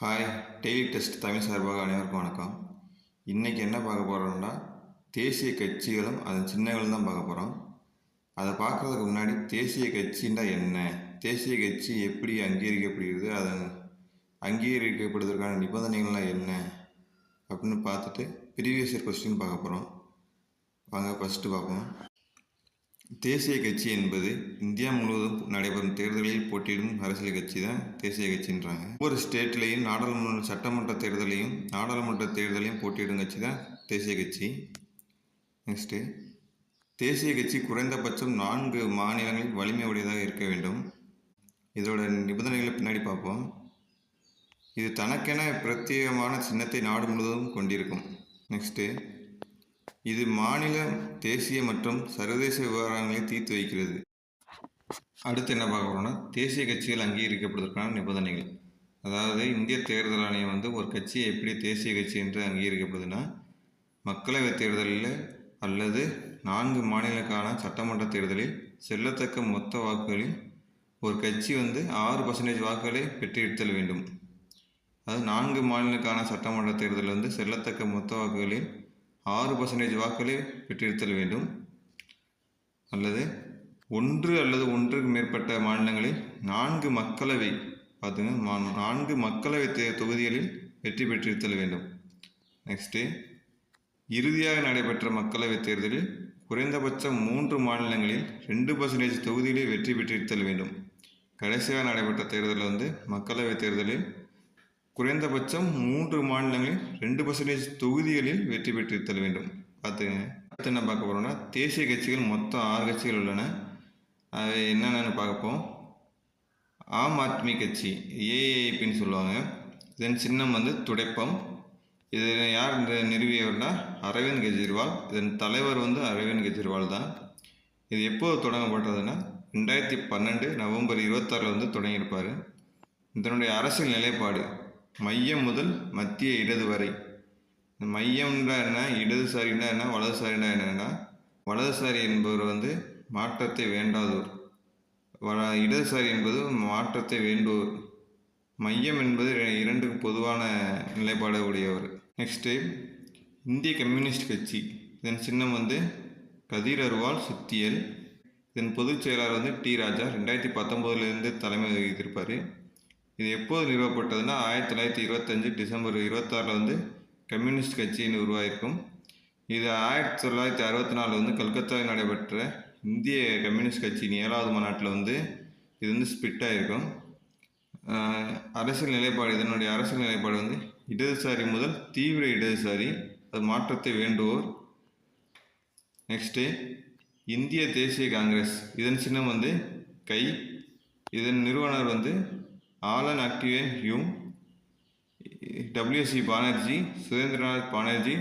Hi daily test Tamil சார்பாக அனைவருக்கும் வணக்கம். இன்றைக்கி என்ன பார்க்க போகிறோம்னா தேசிய கட்சிகளும் அதன் சின்னங்களும் தான் பார்க்க போகிறோம் அதை பார்க்குறதுக்கு முன்னாடி தேசிய கட்சின்னா என்ன? தேசிய கட்சி எப்படி அங்கீகரிக்கப்படுகிறது? அதன் அங்கீகரிக்கப்படுவதற்கான நிபந்தனைகள்லாம் என்ன? அப்படின்னு பார்த்துட்டு ப்ரீவியஸ் இயர் கொஸ்டின் பார்க்க போகிறோம் வாங்க ஃபஸ்ட்டு பார்ப்போம். தேசிய கட்சி என்பது இந்தியா முழுவதும் நடைபெறும் தேர்தலில் போட்டியிடும் அரசியல் கட்சி தான் தேசிய கட்சின்றாங்க. ஒவ்வொரு ஸ்டேட்லேயும் நாடாளுமன்ற சட்டமன்ற தேர்தலையும் நாடாளுமன்ற தேர்தலையும் போட்டியிடும் கட்சி தான் தேசிய கட்சி. நெக்ஸ்ட்டு தேசிய கட்சி குறைந்தபட்சம் நான்கு மாநிலங்களில் வலிமை உடையதாக இருக்க வேண்டும். இதோட நிபந்தனைகளை பின்னாடி பார்ப்போம். இது தனக்கென பிரத்யேகமான சின்னத்தை நாடு முழுவதும் கொண்டிருக்கும். நெக்ஸ்ட்டு இது மாநில தேசிய மற்றும் சர்வதேச விவகாரங்களை தீர்த்து வைக்கிறது. அடுத்து என்ன பார்க்க போறோம்னா தேசிய கட்சிகள் அங்கீகரிக்கப்படுவதற்கான நிபந்தனைகள். அதாவது இந்திய தேர்தல் ஆணையம் வந்து ஒரு கட்சியை எப்படி தேசிய கட்சி என்று அங்கீகரிக்கப்படுதுன்னா மக்களவைத் தேர்தலில் அல்லது நான்கு மாநிலங்களுக்கான சட்டமன்ற தேர்தலில் செல்லத்தக்க மொத்த வாக்குகளில் ஒரு கட்சி வந்து ஆறு பர்சன்டேஜ் வாக்குகளை பெற்றிருத்தல் வேண்டும். அதாவது நான்கு மாநிலங்களுக்கான சட்டமன்ற தேர்தலில் வந்து செல்லத்தக்க மொத்த வாக்குகளில் ஆறு பர்சன்டேஜ் வாக்குகளை பெற்றிருத்தல் வேண்டும். அல்லது ஒன்று அல்லது ஒன்றுக்கு மேற்பட்ட மாநிலங்களில் நான்கு மக்களவை பார்த்துங்க மா- நான்கு மக்களவை தொகுதிகளில் வெற்றி பெற்றிருத்தல் வேண்டும். நெக்ஸ்ட்டு இறுதியாக நடைபெற்ற மக்களவைத் தேர்தலில் குறைந்தபட்சம் மூன்று மாநிலங்களில் ரெண்டு பர்சன்டேஜ் தொகுதிகளில் வெற்றி பெற்றிருத்தல் வேண்டும். கடைசியாக நடைபெற்ற தேர்தலில் வந்து மக்களவைத் தேர்தலில் குறைந்தபட்சம் மூன்று மாநிலங்களில் ரெண்டு பர்சன்டேஜ் தொகுதிகளில் வெற்றி பெற்றிருத்தல் வேண்டும். பார்த்துங்க அடுத்து என்ன பார்க்க போகிறோம்னா தேசிய கட்சிகள் மொத்தம் ஆறு கட்சிகள் உள்ளன. அது என்னென்னு பார்ப்போம். ஆம் ஆத்மி கட்சி ஏஏபின்னு சொல்லுவாங்க. இதன் சின்னம் வந்து துடைப்பம். இது யார் இந்த நிறுவியவர்னா அரவிந்த் கெஜ்ரிவால். இதன் தலைவர் வந்து அரவிந்த் கெஜ்ரிவால் தான். இது எப்போது தொடங்கப்பட்டதுன்னா ரெண்டாயிரத்தி பன்னெண்டு நவம்பர் இருபத்தாறில் வந்து தொடங்கியிருப்பார். இதனுடைய அரசியல் நிலைப்பாடு மையம் முதல் மத்திய இடது வரை. மையம்னா என்ன? இடதுசாரினா என்ன? வலதுசாரினா என்னன்னா வலதுசாரி என்பவர் வந்து மாற்றத்தை வேண்டாதோர். வ இடதுசாரி என்பது மாற்றத்தை வேண்டுவோர். மையம் என்பது இரண்டுக்கும் பொதுவான நிலைப்பாடு உடையவர். நெக்ஸ்ட்டு இந்திய கம்யூனிஸ்ட் கட்சி இதன் சின்னம் வந்து கதிர் அருவால் சுத்தியல். இதன் பொதுச் செயலாளர் வந்து டி ராஜா. ரெண்டாயிரத்தி பத்தொம்போதுலேருந்து தலைமை வகித்திருப்பார். இது எப்போது நிறுவப்பட்டதுன்னா ஆயிரத்தி தொள்ளாயிரத்தி இருபத்தஞ்சு டிசம்பர் இருபத்தாறில் வந்து கம்யூனிஸ்ட் கட்சின்னு உருவாயிருக்கும். இது ஆயிரத்தி தொள்ளாயிரத்தி அறுபத்தி நாலில் வந்து கல்கத்தாவில் நடைபெற்ற இந்திய கம்யூனிஸ்ட் கட்சியின் ஏழாவது மாநாட்டில் வந்து இது வந்து ஸ்பிட் ஆகிருக்கும் அரசியல் நிலைப்பாடு இதனுடைய அரசியல் நிலைப்பாடு வந்து இடதுசாரி முதல் தீவிர இடதுசாரி அது மாற்றத்தை வேண்டுவோர். நெக்ஸ்ட்டு இந்திய தேசிய காங்கிரஸ். இதன் சின்னம் வந்து கை. இதன் நிறுவனர் வந்து Allan Octavian Hume WC Banerjee Surendranath Banerjee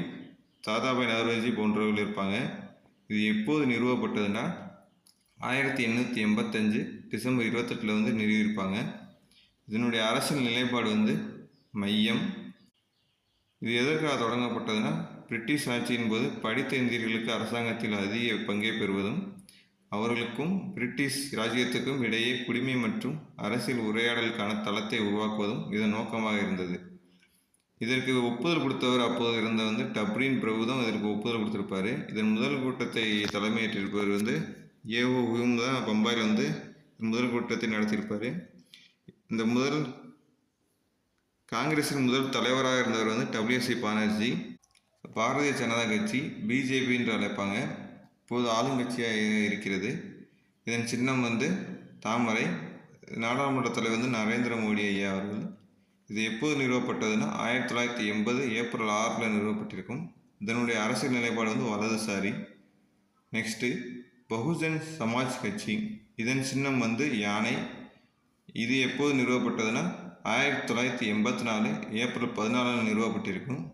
Dadabhai Naoroji போன்றவர்கள் இருப்பாங்க. இது எப்போது நிறுவப்பட்டதுன்னா ஆயிரத்தி எண்ணூற்றி எண்பத்தஞ்சு டிசம்பர் இருபத்தெட்டில் வந்து நிறுவியிருப்பாங்க. இதனுடைய அரசியல் நிலைப்பாடு வந்து மையம். இது எதற்காக தொடங்கப்பட்டதுன்னா பிரிட்டிஷ் ஆட்சியின் போது படித்த இந்தியர்களுக்கு அரசாங்கத்தில் அதிக பங்கே பெறுவதும் அவர்களுக்கும் பிரிட்டிஷ் இராஜ்யத்துக்கும் இடையே குடிமை மற்றும் அரசியல் உரையாடலுக்கான தளத்தை உருவாக்குவதும் இதன் நோக்கமாக இருந்தது. இதற்கு ஒப்புதல் கொடுத்தவர் அப்போது இருந்த வந்து டப்ரின் பிரபு தான் இதற்கு ஒப்புதல் கொடுத்துருப்பார். இதன் முதல் கூட்டத்தை தலைமையேற்றிருப்பவர் வந்து ஏஓ ஹியூம் தான். பம்பாயில் வந்து முதல் கூட்டத்தை நடத்தியிருப்பார். இந்த முதல் காங்கிரஸின் முதல் தலைவராக இருந்தவர் வந்து டபிள்யூசி பானர்ஜி. பாரதிய ஜனதா கட்சி பிஜேபி என்று அழைப்பாங்க. இப்போது ஆளுங்கட்சியாக இருக்கிறது. இதன் சின்னம் வந்து தாமரை. நாடாளுமன்ற தலைவர் வந்து நரேந்திர மோடி ஐயா அவர்கள். இது எப்போது நிறுவப்பட்டதுன்னா ஆயிரத்தி தொள்ளாயிரத்தி எண்பது ஏப்ரல் ஆறில் நிறுவப்பட்டிருக்கும். இதனுடைய அரசியல் நிலைப்பாடு வந்து வலதுசாரி. நெக்ஸ்ட்டு பகுஜன் சமாஜ் கட்சி. இதன் சின்னம் வந்து யானை. இது எப்போது நிறுவப்பட்டதுன்னா ஆயிரத்தி தொள்ளாயிரத்தி எண்பத்தி நாலு ஏப்ரல் பதினாலில் நிறுவப்பட்டிருக்கும்.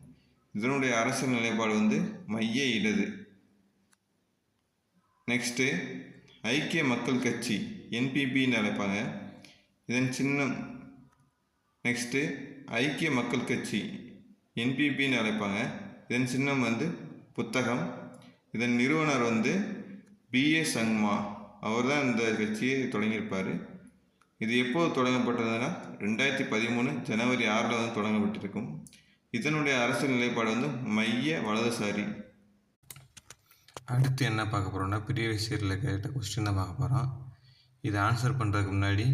இதனுடைய அரசியல் நிலைப்பாடு வந்து மைய இடது. நெக்ஸ்ட்டு ஐக்கிய மக்கள் கட்சி என்பிபின்னு அழைப்பாங்க இதன் சின்னம். நெக்ஸ்ட்டு ஐக்கிய மக்கள் கட்சி என்பிபின்னு அழைப்பாங்க இதன் சின்னம் வந்து புத்தகம். இதன் நிறுவனர் வந்து பிஏ சங்மா. அவர் தான் இந்த கட்சியை தொடங்கியிருப்பார். இது எப்போது தொடங்கப்பட்டதுன்னா ரெண்டாயிரத்தி பதிமூணு ஜனவரி ஆறில் வந்து தொடங்கப்பட்டிருக்கும். இதனுடைய அரசியல் நிலைப்பாடு வந்து மைய வலதுசாரி. அடுத்து என்ன பார்க்க போகிறோம்னா ப்ரீவியஸ் இயரில் கேட்ட கொஸ்டின் தான் பார்க்க போகிறோம் இதை ஆன்சர் பண்ணுறதுக்கு முன்னாடி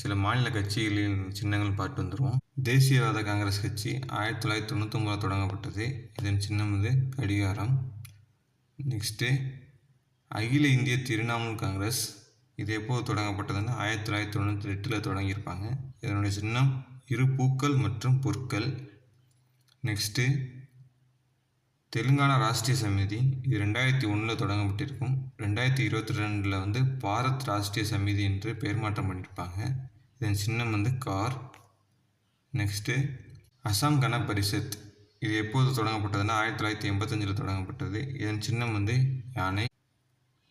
சில மாநில கட்சிகளின் சின்னங்கள் பார்த்து வந்துடுவோம் தேசியவாத காங்கிரஸ் கட்சி ஆயிரத்தி தொள்ளாயிரத்தி தொண்ணூற்றொம்பதில் தொடங்கப்பட்டது. இதன் சின்னம் வந்து கடிகாரம். நெக்ஸ்ட்டு அகில இந்திய திரிணாமுல் காங்கிரஸ். இது எப்போது தொடங்கப்பட்டதுன்னா ஆயிரத்தி தொள்ளாயிரத்தி தொண்ணூற்றி எட்டில் தொடங்கியிருப்பாங்க. இதனுடைய சின்னம் இரு பூக்கள் மற்றும் பொற்கள். நெக்ஸ்ட்டு தெலுங்கானா ராஷ்ட்ரிய சமிதி இது ரெண்டாயிரத்தி ஒன்றில் தொடங்கப்பட்டிருக்கும். ரெண்டாயிரத்தி இருபத்தி ரெண்டில் வந்து பாரத் ராஷ்ட்ரிய சமிதி என்று பெயர் மாற்றம் பண்ணியிருப்பாங்க இதன் சின்னம் வந்து கார். நெக்ஸ்ட்டு அசாம் கன பரிஷத் இது எப்போது தொடங்கப்பட்டதுன்னா ஆயிரத்தி தொள்ளாயிரத்தி எண்பத்தஞ்சில் தொடங்கப்பட்டது. இதன் சின்னம் வந்து யானை.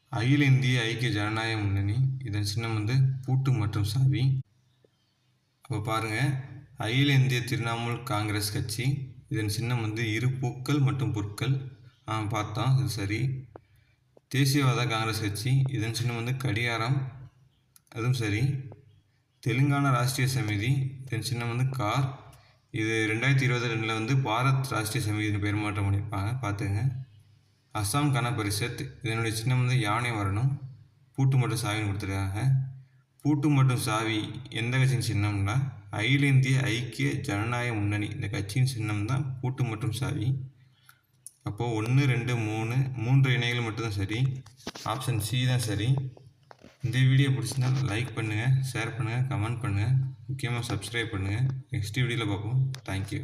அகில இந்திய ஐக்கிய ஜனநாயக முன்னணி. இதன் சின்னம் வந்து பூட்டு மற்றும் சாவி. அப்போ பாருங்கள் அகில இந்திய திரிணாமுல் காங்கிரஸ் கட்சி. இதன் சின்னம் வந்து இரு பூக்கள் மற்றும் பொருட்கள் ஆ பார்த்தோம் இது சரி. தேசியவாத காங்கிரஸ் கட்சி இதன் சின்னம் வந்து கடிகாரம் அதுவும் சரி. தெலுங்கானா ராஷ்ட்ரிய சமிதி இதன் சின்னம் வந்து கார். இது ரெண்டாயிரத்தி இருபத்தி ரெண்டில் வந்து பாரத் ராஷ்ட்ரிய சமிதினு பெயர் மாற்றம் பண்ணியிருப்பாங்க. பார்த்துங்க. அஸ்ஸாம் கன பரிஷத் இதனுடைய சின்னம் வந்து யானை வரணும். பூட்டு மற்றும் சாவின்னு கொடுத்துருக்காங்க. பூட்டு மற்றும் சாவி எந்த கட்சியின் சின்னம்னா அகில இந்திய ஐக்கிய ஜனநாயக முன்னணி. இந்த கட்சியின் சின்னம் தான் பூட்டு மற்றும் சாவி அப்போது ஒன்று ரெண்டு மூணு மூன்று இணைகள் மட்டும்தான் சரி. ஆப்ஷன் சி தான் சரி. இந்த வீடியோ பிடிச்சிருந்தால் லைக் பண்ணுங்கள் ஷேர் பண்ணுங்கள் கமெண்ட் பண்ணுங்கள் முக்கியமாக சப்ஸ்கிரைப் பண்ணுங்கள் நெக்ஸ்ட் வீடியோவில் பார்ப்போம். தேங்க்யூ